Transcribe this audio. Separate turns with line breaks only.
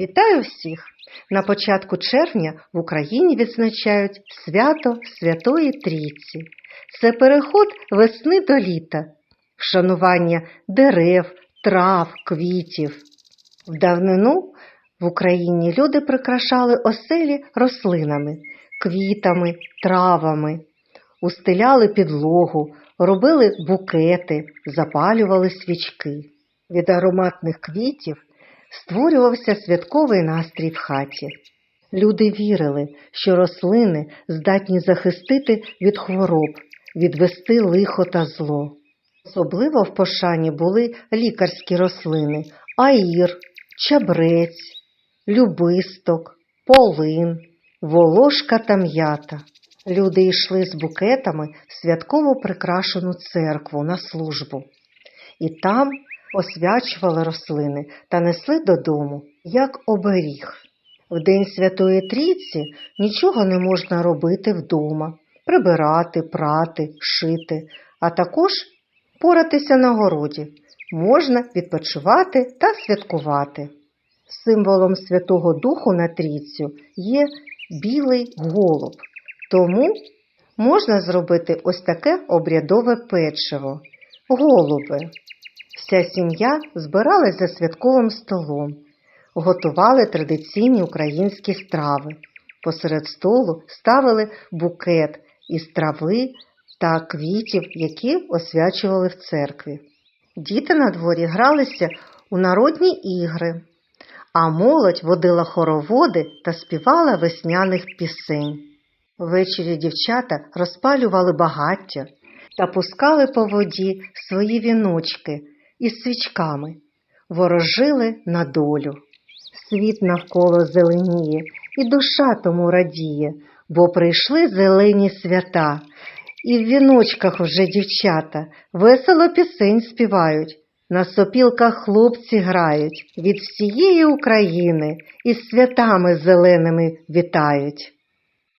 Вітаю всіх! На початку червня в Україні відзначають свято Святої Трійці. Це переход весни до літа, вшанування дерев, трав, квітів. В давнину в Україні люди прикрашали оселі рослинами, квітами, травами, устеляли підлогу, робили букети, запалювали свічки. Від ароматних квітів створювався святковий настрій в хаті. Люди вірили, що рослини здатні захистити від хвороб, відвести лихо та зло. Особливо в пошані були лікарські рослини аїр, чабрець, любисток, полин, волошка та м'ята. Люди йшли з букетами в святково прикрашену церкву на службу. І там освячували рослини та несли додому, як оберіг. В День Святої Трійці нічого не можна робити вдома, прибирати, прати, шити, а також поратися на городі. Можна відпочивати та святкувати. Символом Святого Духу на трійцю є білий голуб, тому можна зробити ось таке обрядове печиво голуби. Вся сім'я збиралась за святковим столом, готували традиційні українські страви. Посеред столу ставили букет із трави та квітів, які освячували в церкві. Діти на дворі гралися у народні ігри, а молодь водила хороводи та співала весняних пісень. Ввечері дівчата розпалювали багаття та пускали по воді свої віночки із свічками, ворожили на долю. Світ навколо зеленіє, і душа тому радіє, бо прийшли зелені свята, і в віночках вже дівчата весело пісень співають, на сопілках хлопці грають, від всієї України із святами зеленими вітають.